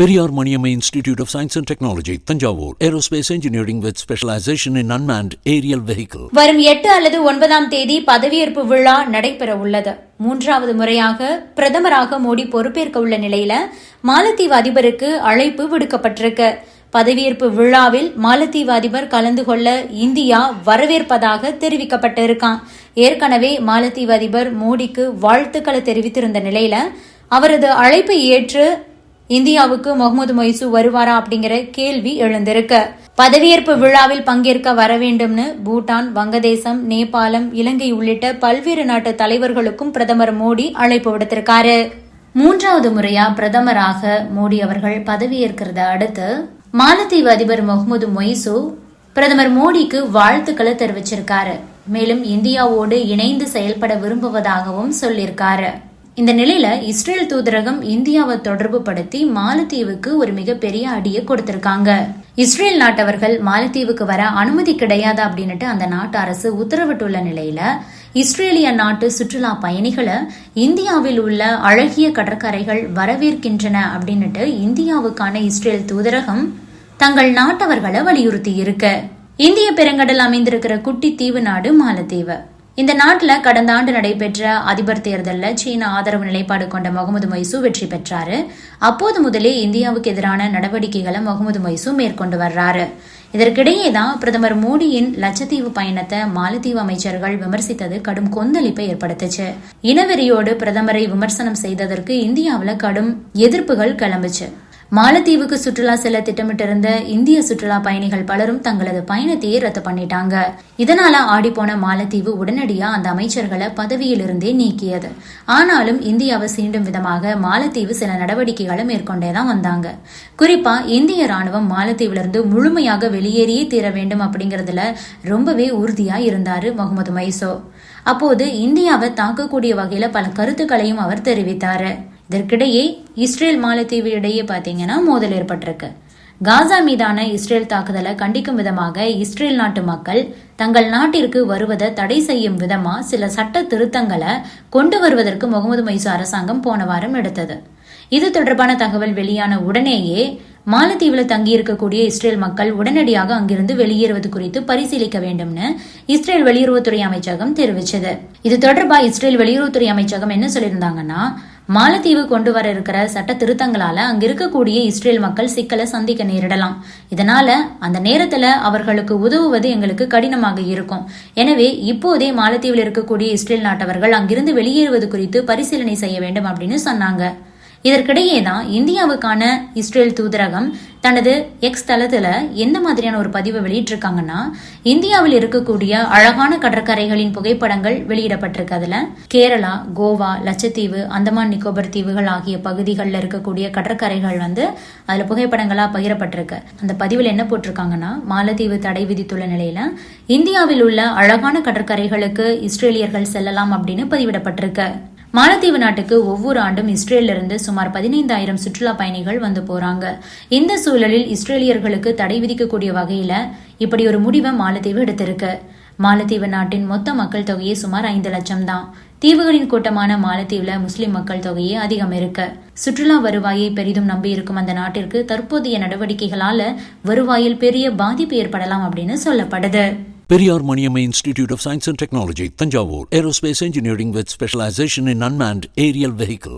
Periyar Maniammai institute of science and technology Thanjavur aerospace engineering with specialisation in unmanned aerial vehicle வரும் எட்டு அல்லது ஒன்பதாம் தேதி பதவியேற்பு விழா நடைபெற உள்ளது மூன்றாவது முறையாக பிரதமராக மோடி பொறுப்பேற்க உள்ள நிலையில மாலத்தீவு அதிபருக்கு அழைப்பு விடுக்கப்பட்டிருக்கு பதவியேற்பு விழாவில் மாலத்தீவு அதிபர் கலந்து கொள்ள இந்தியா வரவேற்பதாக தெரிவிக்கப்பட்டிருக்கான் ஏற்கனவே மாலத்தீவு அதிபர் மோடிக்கு வாழ்த்துக்களை தெரிவித்திருந்த நிலையில அவரது அழைப்பை ஏற்று இந்தியாவுக்கு முகமது மொய்சு வருவாரா அப்படிங்கிற கேள்வி எழுந்திருக்கு பதவியேற்பு விழாவில் பங்கேற்க வர வேண்டும்னு பூட்டான் வங்கதேசம் நேபாளம் இலங்கை உள்ளிட்ட பல்வேறு நாட்டு தலைவர்களுக்கும் பிரதமர் மோடி அழைப்பு விடுத்திருக்காரு மூன்றாவது முறையா பிரதமராக மோடி அவர்கள் பதவியேற்கிறத அடுத்து மாலத்தீவு அதிபர் முகமது மொய்சு பிரதமர் மோடிக்கு வாழ்த்துக்களை தெரிவிச்சிருக்காரு மேலும் இந்தியாவோடு இணைந்து செயல்பட விரும்புவதாகவும் சொல்லியிருக்காரு இந்த நிலையில இஸ்ரேல் தூதரகம் இந்தியாவை தொடர்பு படுத்தி மாலத்தீவுக்கு ஒரு மிகப்பெரிய அடியை கொடுத்திருக்காங்க இஸ்ரேல் நாட்டவர்கள் மாலத்தீவுக்கு வர அனுமதி கிடையாது அப்படின்னுட்டு அந்த நாட்டு அரசு உத்தரவிட்டுள்ள நிலையில இஸ்ரேலிய நாட்டு சுற்றுலா பயணிகளை இந்தியாவில் உள்ள அழகிய கடற்கரைகள் வரவேற்கின்றன அப்படின்னுட்டு இந்தியாவுக்கான இஸ்ரேல் தூதரகம் தங்கள் நாட்டவர்களை வலியுறுத்தி இருக்கு இந்திய பெருங்கடல் அமைந்திருக்கிற குட்டி தீவு நாடு மாலத்தீவு இந்த நாட்டில் கடந்த ஆண்டு நடைபெற்ற அதிபர் தேர்தலில் சீன ஆதரவு நிலைப்பாடு கொண்ட முகமது மைசூ வெற்றி பெற்றாரு அப்போது முதலே இந்தியாவுக்கு எதிரான நடவடிக்கைகளை முகமது மைசூ மேற்கொண்டு வர்றாரு இதற்கிடையே தான் பிரதமர் மோடியின் லட்சத்தீவு பயணத்தை மாலத்தீவு அமைச்சர்கள் விமர்சித்தது கடும் கொந்தளிப்பை ஏற்படுத்துச்சு இனவெறியோடு பிரதமரை விமர்சனம் செய்ததற்கு இந்தியாவில் கடும் எதிர்ப்புகள் கிளம்புச்சு மாலத்தீவுக்கு சுற்றுலா செல்ல திட்டமிட்டிருந்த இந்திய சுற்றுலா பயணிகள் பலரும் தங்களது பயணத்தையே ரத்து பண்ணிட்டாங்க இதனால ஆடிப்போன மாலத்தீவு உடனடியா அந்த அமைச்சர்களை பதவியிலிருந்தே நீக்கியது ஆனாலும் இந்தியாவை சீண்டும் விதமாக மாலத்தீவு சில நடவடிக்கைகளை மேற்கொண்டேதான் வந்தாங்க குறிப்பா இந்திய ராணுவம் மாலத்தீவிலிருந்து முழுமையாக வெளியேறியே தீர வேண்டும் அப்படிங்கறதுல ரொம்பவே உறுதியா இருந்தாரு முகமது மைசோ அப்போது இந்தியாவை தாக்கக்கூடிய வகையில பல கருத்துக்களையும் அவர் தெரிவித்தாரு இதற்கிடையே இஸ்ரேல் மாலத்தீவு இடையே பார்த்தீங்கன்னா மோதல் ஏற்பட்டிருக்கு காசா மீதான இஸ்ரேல் தாக்குதலை கண்டிக்கும் விதமாக இஸ்ரேல் நாட்டு மக்கள் தங்கள் நாட்டிற்கு வருவதை தடை செய்யும் விதமா சில சட்ட திருத்தங்களை கொண்டு வருவதற்கு முகமது மைசூ அரசாங்கம் போன வாரம் எடுத்தது இது தொடர்பான தகவல் வெளியான உடனேயே மாலத்தீவில் தங்கியிருக்கக்கூடிய இஸ்ரேல் மக்கள் உடனடியாக அங்கிருந்து வெளியேறுவது குறித்து பரிசீலிக்க வேண்டும்னு இஸ்ரேல் வெளியுறவுத்துறை அமைச்சகம் தெரிவித்தது இது தொடர்பாக இஸ்ரேல் வெளியுறவுத்துறை அமைச்சகம் என்ன சொல்லியிருந்தாங்கன்னா மாலத்தீவு கொண்டு வர இருக்கிற சட்ட திருத்தங்களால அங்க இருக்கக்கூடிய இஸ்ரேல் மக்கள் சிக்கலை சந்திக்க நேரிடலாம் இதனால அந்த நேரத்துல அவர்களுக்கு உதவுவது எங்களுக்கு கடினமாக இருக்கும் எனவே இப்போதே மாலத்தீவில் இருக்கக்கூடிய இஸ்ரேல் நாட்டவர்கள் அங்கிருந்து வெளியேறுவது குறித்து பரிசீலனை செய்ய வேண்டும் அப்படின்னு சொன்னாங்க இதற்கிடையே தான் இந்தியாவுக்கான இஸ்ரேல் தூதரகம் தனது எக்ஸ் தளத்துல எந்த மாதிரியான ஒரு பதிவை வெளியிட்டிருக்காங்கன்னா இந்தியாவில் இருக்கக்கூடிய அழகான கடற்கரைகளின் புகைப்படங்கள் வெளியிடப்பட்டிருக்கு அதுல கேரளா கோவா லட்சத்தீவு அந்தமான் நிக்கோபர் தீவுகள் ஆகிய பகுதிகளில் இருக்கக்கூடிய கடற்கரைகள் வந்து அதுல புகைப்படங்களா பகிரப்பட்டிருக்கு அந்த பதிவில் என்ன போட்டிருக்காங்கன்னா மாலத்தீவு தடை விதித்துள்ள நிலையில இந்தியாவில் உள்ள அழகான கடற்கரைகளுக்கு இஸ்ரேலியர்கள் செல்லலாம் அப்படின்னு பதிவிடப்பட்டிருக்கு மாலத்தீவு நாட்டுக்கு ஒவ்வொரு ஆண்டும் இஸ்ரேலிருந்து சுமார் பதினைந்தாயிரம் சுற்றுலா பயணிகள் வந்து போறாங்க இந்த சூழலில் இஸ்ரேலியர்களுக்கு தடை விதிக்கக்கூடிய வகையில இப்படி ஒரு முடிவை மாலத்தீவு எடுத்திருக்கு மாலத்தீவு நாட்டின் மொத்த மக்கள் தொகையே சுமார் ஐந்து லட்சம் தான் தீவுகளின் கூட்டமான மாலத்தீவுல முஸ்லிம் மக்கள் தொகையே அதிகம் இருக்கு சுற்றுலா வருவாயை பெரிதும் நம்பி இருக்கும் அந்த நாட்டிற்கு தற்போதைய நடவடிக்கைகளால வருவாயில் பெரிய பாதிப்பு ஏற்படலாம் அப்படின்னு சொல்லப்படுது Periyar Maniyamma Institute of Science and Technology, Thanjavur. Aerospace engineering with specialization in unmanned aerial vehicle.